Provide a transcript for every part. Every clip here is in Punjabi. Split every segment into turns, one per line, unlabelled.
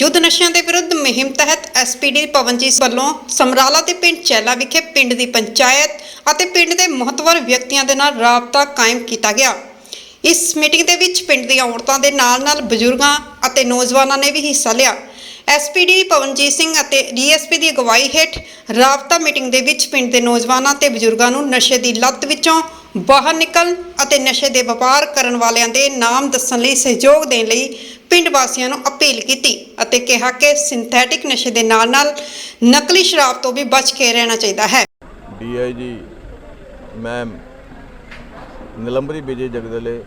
ਯੁੱਧ ਨਸ਼ਿਆਂ ਦੇ ਵਿਰੁੱਧ ਮੁਹਿੰਮ ਤਹਿਤ ਐਸਪੀਡੀ ਪਵਨਜੀਤ ਵੱਲੋਂ ਸਮਰਾਲਾ ਦੇ ਪਿੰਡ ਚੈਲਾ ਵਿਖੇ ਪਿੰਡ ਦੀ ਪੰਚਾਇਤ ਅਤੇ ਪਿੰਡ ਦੇ ਮਹੱਤਵਪੂਰਨ ਵਿਅਕਤੀਆਂ ਦੇ ਨਾਲ ਰਾਬਤਾ ਕਾਇਮ ਕੀਤਾ ਗਿਆ। ਇਸ ਮੀਟਿੰਗ ਦੇ ਵਿੱਚ ਪਿੰਡ ਦੀਆਂ ਔਰਤਾਂ ਦੇ ਨਾਲ-ਨਾਲ ਬਜ਼ੁਰਗਾਂ ਅਤੇ ਨੌਜਵਾਨਾਂ ਨੇ ਵੀ ਹਿੱਸਾ ਲਿਆ। ਐਸਪੀਡੀ ਪਵਨਜੀਤ ਸਿੰਘ ਅਤੇ ਡੀਐਸਪੀ ਦੀ ਅਗਵਾਈ ਹੇਠ ਰਾਬਤਾ ਮੀਟਿੰਗ ਦੇ ਵਿੱਚ ਪਿੰਡ ਦੇ ਨੌਜਵਾਨਾਂ ਤੇ ਬਜ਼ੁਰਗਾਂ ਨੂੰ ਨਸ਼ੇ ਦੀ ਲੱਤ ਵਿੱਚੋਂ ਬਾਹਰ ਨਿਕਲਣ ਅਤੇ ਨਸ਼ੇ ਦੇ ਵਪਾਰ ਕਰਨ ਵਾਲਿਆਂ ਦੇ ਨਾਮ ਦੱਸਣ ਲਈ ਸਹਿਯੋਗ ਦੇਣ ਲਈ ਪਿੰਡ ਵਾਸੀਆਂ ਨੂੰ ਅਪੀਲ ਕੀਤੀ ਅਤੇ ਕਿਹਾ ਕਿ ਸਿੰਥੈਟਿਕ ਨਸ਼ੇ ਦੇ ਨਾਲ-ਨਾਲ ਨਕਲੀ ਸ਼ਰਾਬ ਤੋਂ ਵੀ ਬਚ ਕੇ ਰਹਿਣਾ ਚਾਹੀਦਾ ਹੈ।
DIG ma'am Nilambari Vijay Jagdale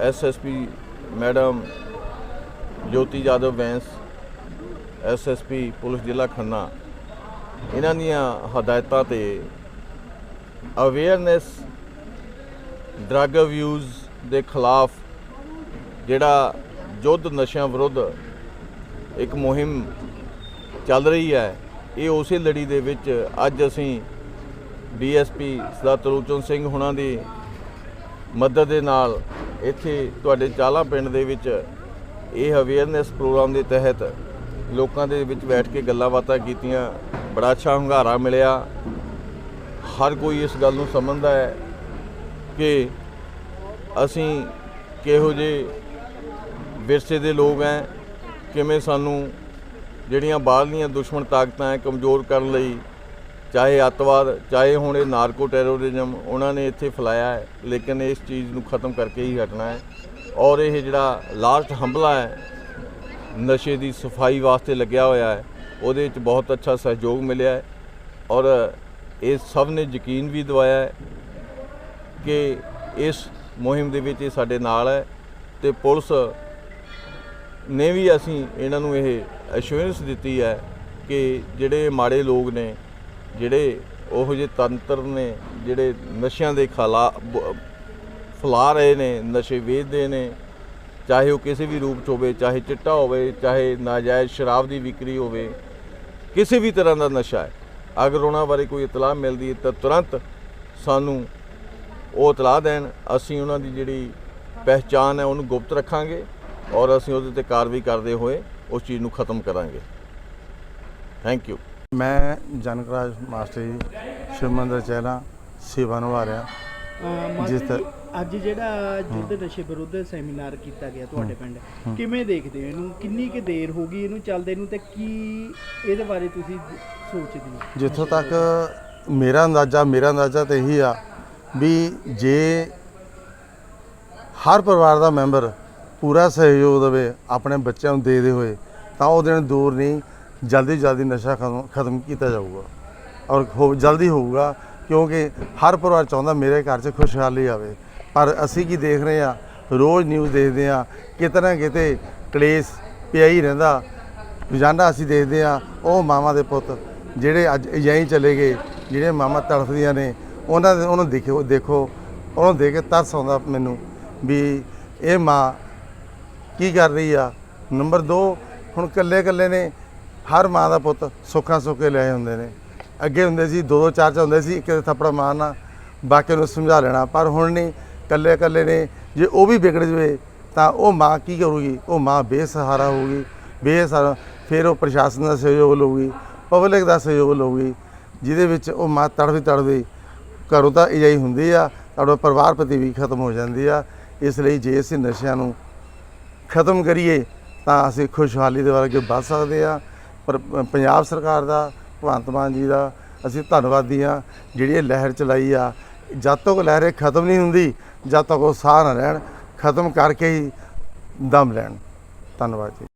SSP madam Jyoti Jadhav ਵੈਂਸ SSP police ਜ਼ਿਲ੍ਹਾ ਖੰਨਾ, ਇਹਨਾਂ ਦੀਆਂ ਹਦਾਇਤਾਂ ਤੇ ਅਵੇਅਰਨੈਸ ਡਰੱਗ ਅਬਿਊਜ਼ ਦੇ ਖਿਲਾਫ ਜਿਹੜਾ ਯੁੱਧ ਨਸ਼ਿਆਂ ਵਿਰੁੱਧ ਇੱਕ ਮੁਹਿੰਮ ਚੱਲ ਰਹੀ ਹੈ, ਇਹ ਉਸੇ ਲੜੀ ਦੇ ਵਿੱਚ ਅੱਜ ਅਸੀਂ ਡੀਐਸਪੀ ਸਰਦਾਰ ਤਰੁਚਨ ਸਿੰਘ ਹੁਣਾਂ ਦੀ ਮਦਦ ਦੇ ਨਾਲ ਇੱਥੇ ਤੁਹਾਡੇ ਚਾਲਾ ਪਿੰਡ ਦੇ ਵਿੱਚ ਇਹ ਅਵੇਅਰਨੈਸ ਪ੍ਰੋਗਰਾਮ ਦੇ ਤਹਿਤ ਲੋਕਾਂ ਦੇ ਵਿੱਚ ਬੈਠ ਕੇ ਗੱਲਾਂ ਬਾਤਾਂ ਕੀਤੀਆਂ, ਬੜਾ ਅੱਛਾ ਹੁੰਗਾਰਾ ਮਿਲਿਆ। ਹਰ ਕੋਈ ਇਸ ਗੱਲ ਨੂੰ ਸਮਝਦਾ ਹੈ ਕਿ ਅਸੀਂ ਕਿਹੋ ਜਿਹੇ ਵਿਰਸੇ ਦੇ ਲੋਕ ਹੈ ਕਿਵੇਂ ਸਾਨੂੰ ਜਿਹੜੀਆਂ ਬਾਹਰਲੀਆਂ ਦੁਸ਼ਮਣ ਤਾਕਤਾਂ ਹੈ ਕਮਜ਼ੋਰ ਕਰਨ ਲਈ, ਚਾਹੇ ਅੱਤਵਾਦ, ਚਾਹੇ ਹੁਣ ਇਹ ਨਾਰਕੋ ਟੈਰੋਰਿਜ਼ਮ, ਉਹਨਾਂ ਨੇ ਇੱਥੇ ਫੈਲਾਇਆ ਹੈ, ਲੇਕਿਨ ਇਸ ਚੀਜ਼ ਨੂੰ ਖਤਮ ਕਰਕੇ ਹੀ ਹਟਣਾ ਹੈ। ਔਰ ਇਹ ਜਿਹੜਾ ਲਾਸਟ ਹਮਲਾ ਹੈ, ਨਸ਼ੇ ਦੀ ਸਫ਼ਾਈ ਵਾਸਤੇ ਲੱਗਿਆ ਹੋਇਆ ਹੈ, ਉਹਦੇ ਵਿੱਚ ਬਹੁਤ ਅੱਛਾ ਸਹਿਯੋਗ ਮਿਲਿਆ ਹੈ। ਔਰ ਇਹ ਸਭ ਨੇ ਯਕੀਨ ਵੀ ਦਿਵਾਇਆ ਕਿ ਇਸ ਮੁਹਿੰਮ ਦੇ ਵਿੱਚ ਇਹ ਸਾਡੇ ਨਾਲ ਹੈ ਤੇ ਪੁਲਿਸ ਨੇ ਵੀ ਅਸੀਂ ਇਹਨਾਂ ਨੂੰ ਇਹ ਅਸ਼ੋਰੈਂਸ ਦਿੱਤੀ ਹੈ ਕਿ ਜਿਹੜੇ ਮਾੜੇ ਲੋਕ ਨੇ, ਜਿਹੜੇ ਉਹੋ ਜਿਹੇ ਤੰਤਰ ਨੇ, ਜਿਹੜੇ ਨਸ਼ਿਆਂ ਦੇ ਖਿਲਾ ਬ- ਫੈਲਾ ਰਹੇ ਨੇ, ਨਸ਼ੇ ਵੇਚਦੇ ਨੇ, ਚਾਹੇ ਉਹ ਕਿਸੇ ਵੀ ਰੂਪ 'ਚ ਹੋਵੇ, ਚਾਹੇ ਚਿੱਟਾ ਹੋਵੇ, ਚਾਹੇ ਨਾਜਾਇਜ਼ ਸ਼ਰਾਬ ਦੀ ਵਿਕਰੀ ਹੋਵੇ, ਕਿਸੇ ਵੀ ਤਰ੍ਹਾਂ ਦਾ ਨਸ਼ਾ ਹੈ। ਅਗਰ ਉਹਨਾਂ ਬਾਰੇ ਕੋਈ ਇਤਲਾਹ ਮਿਲਦੀ ਹੈ ਤਾਂ ਤੁਰੰਤ ਸਾਨੂੰ ਉਹ ਇਤਲਾਹ ਦੇਣ। ਅਸੀਂ ਉਹਨਾਂ ਦੀ ਜਿਹੜੀ ਪਹਿਚਾਣ ਹੈ ਉਹਨੂੰ ਗੁਪਤ ਰੱਖਾਂਗੇ ਔਰ ਅਸੀਂ ਉਹਦੇ ਤੇ ਕਾਰਵਾਈ ਕਰਦੇ ਹੋਏ ਉਸ ਚੀਜ਼ ਨੂੰ ਖਤਮ ਕਰਾਂਗੇ। ਥੈਂਕ ਯੂ
ਮੈਂ ਜਨਕਰਾਜ ਮਾਸਟਰ ਜੀ ਸ਼ਿਵਮੰਦਰ ਚਹਿਲਾ, ਸੇਵਾ ਨਿਭਾ ਰਿਹਾ। ਜਿਸ ਤਰ੍ਹਾਂ-
ਅੱਜ ਜਿਹੜਾ ਯੁੱਧ ਨਸ਼ੇ ਵਿਰੁੱਧ ਸੈਮੀਨਾਰ ਕੀਤਾ ਗਿਆ ਤੁਹਾਡੇ ਪਿੰਡ ਕਿਵੇਂ ਦੇਖਦੇ ਹੋ ਇਹਨੂੰ? ਕਿੰਨੀ ਕੁ ਦੇਰ ਹੋ ਗਈ ਇਹਨੂੰ ਚੱਲਦੇ ਨੂੰ ਤੇ ਕੀ ਇਹਦੇ ਬਾਰੇ ਤੁਸੀਂ ਸੋਚਦੇ ਹੋ?
ਜਿੱਥੋਂ ਤੱਕ ਮੇਰਾ ਅੰਦਾਜ਼ਾ ਮੇਰਾ ਅੰਦਾਜ਼ਾ ਤਾਂ ਇਹੀ ਆ ਵੀ ਜੇ ਹਰ ਪਰਿਵਾਰ ਦਾ ਮੈਂਬਰ ਪੂਰਾ ਸਹਿਯੋਗ ਦੇਵੇ ਆਪਣੇ ਬੱਚਿਆਂ ਨੂੰ ਦੇ ਦੇ ਹੋਏ ਤਾਂ ਉਹ ਦਿਨ ਦੂਰ ਨਹੀਂ ਜਲਦੀ ਜਲਦੀ ਨਸ਼ਾ ਖਤਮ ਕੀਤਾ ਜਾਊਗਾ। ਔਰ ਜਲਦੀ ਹੋਊਗਾ। ਕਿਉਂਕਿ ਹਰ ਪਰਿਵਾਰ ਚਾਹੁੰਦਾ ਮੇਰੇ ਘਰ 'ਚ ਖੁਸ਼ਹਾਲੀ ਆਵੇ। ਪਰ ਅਸੀਂ ਕੀ ਦੇਖ ਰਹੇ ਆ ਰੋਜ਼ ਨਿਊਜ਼ ਦੇਖਦੇ ਆ ਕਿਤੇ ਨਾ ਕਿਤੇ ਕਲੇਸ਼ ਪਿਆ ਹੀ ਰਹਿੰਦਾ। ਰੋਜ਼ਾਨਾ ਅਸੀਂ ਦੇਖਦੇ ਆ ਉਹ ਮਾਵਾਂ ਦੇ ਪੁੱਤ ਜਿਹੜੇ ਅੱਜ ਅਜਾਈ ਚਲੇ ਗਏ, ਜਿਹੜੇ ਮਾਵਾਂ ਤੜਫਦੀਆਂ ਨੇ, ਉਹਨਾਂ ਦੇ ਉਹਨੂੰ ਦੇਖੋ ਦੇਖੋ, ਉਹਨੂੰ ਦੇਖ ਕੇ ਤਰਸ ਆਉਂਦਾ ਮੈਨੂੰ ਵੀ ਇਹ ਮਾਂ ਕੀ ਕਰ ਰਹੀ ਆ? ਨੰਬਰ 2 ਹੁਣ ਕੱਲੇ ਕੱਲੇ ਨੇ, ਹਰ ਮਾਂ ਦਾ ਪੁੱਤ ਸੁੱਖਾਂ ਸੁੱਕੇ ਲਏ ਹੁੰਦੇ ਨੇ। ਅੱਗੇ ਹੁੰਦੇ ਸੀ ਦੋ ਦੋ ਚਾਰ ਚਾਰ ਹੁੰਦੇ ਸੀ, ਇੱਕ ਦੇ ਥੱਪੜ ਮਾਰਨਾ ਬਾਕੀ ਨੂੰ ਸਮਝਾ ਲੈਣਾ। ਪਰ ਹੁਣ ਨਹੀਂ ਕੱਲੇ ਕੱਲੇ ਨੇ, ਜੇ ਉਹ ਵੀ ਵਿਗੜ ਜਵੇ, ਤਾਂ ਉਹ ਮਾਂ ਕੀ ਕਰੂਗੀ? ਉਹ ਮਾਂ ਬੇਸਹਾਰਾ ਹੋਊਗੀ, ਬੇਸਹਾਰਾ, ਫਿਰ ਉਹ ਪ੍ਰਸ਼ਾਸਨ ਦਾ ਸਹਿਯੋਗ ਲਊਗੀ, ਪਬਲਿਕ ਦਾ ਸਹਿਯੋਗ ਲਊਗੀ, ਜਿਹਦੇ ਵਿੱਚ ਉਹ ਮਾਂ ਤੜਫੀ ਤੜਫਦੀ ਘਰੋਂ ਤਾਂ ਇਜਾਈ ਹੁੰਦੀ ਆ, ਤੁਹਾਡਾ ਪਰਿਵਾਰ ਪ੍ਰਤੀ ਵੀ ਖਤਮ ਹੋ ਜਾਂਦੀ ਆ, ਇਸ ਲਈ ਜੇ ਅਸੀਂ ਨਸ਼ਿਆਂ ਨੂੰ ਖਤਮ ਕਰੀਏ, ਤਾਂ ਅਸੀਂ ਖੁਸ਼ਹਾਲੀ ਦੇ ਵੱਲ ਅੱਗੇ ਵੱਧ ਸਕਦੇ ਆ, ਪਰ ਪੰਜਾਬ ਸਰਕਾਰ ਦਾ ਭਗਵੰਤ ਮਾਨ ਜੀ ਦਾ ਅਸੀਂ ਧੰਨਵਾਦੀ ਆ ਜਿਹੜੀ ਇਹ ਲਹਿਰ ਚਲਾਈ ਆ, ਜਦ ਤੱਕ ਲਹਿਰ ਇਹ ਖਤਮ ਨਹੀਂ ਹੁੰਦੀ, ਜਦ ਤੱਕ ਉਹ ਸਾਹ ਨਾ ਲੈਣ, ਖਤਮ ਕਰਕੇ ਹੀ ਦਮ ਲੈਣ। ਧੰਨਵਾਦ ਜੀ।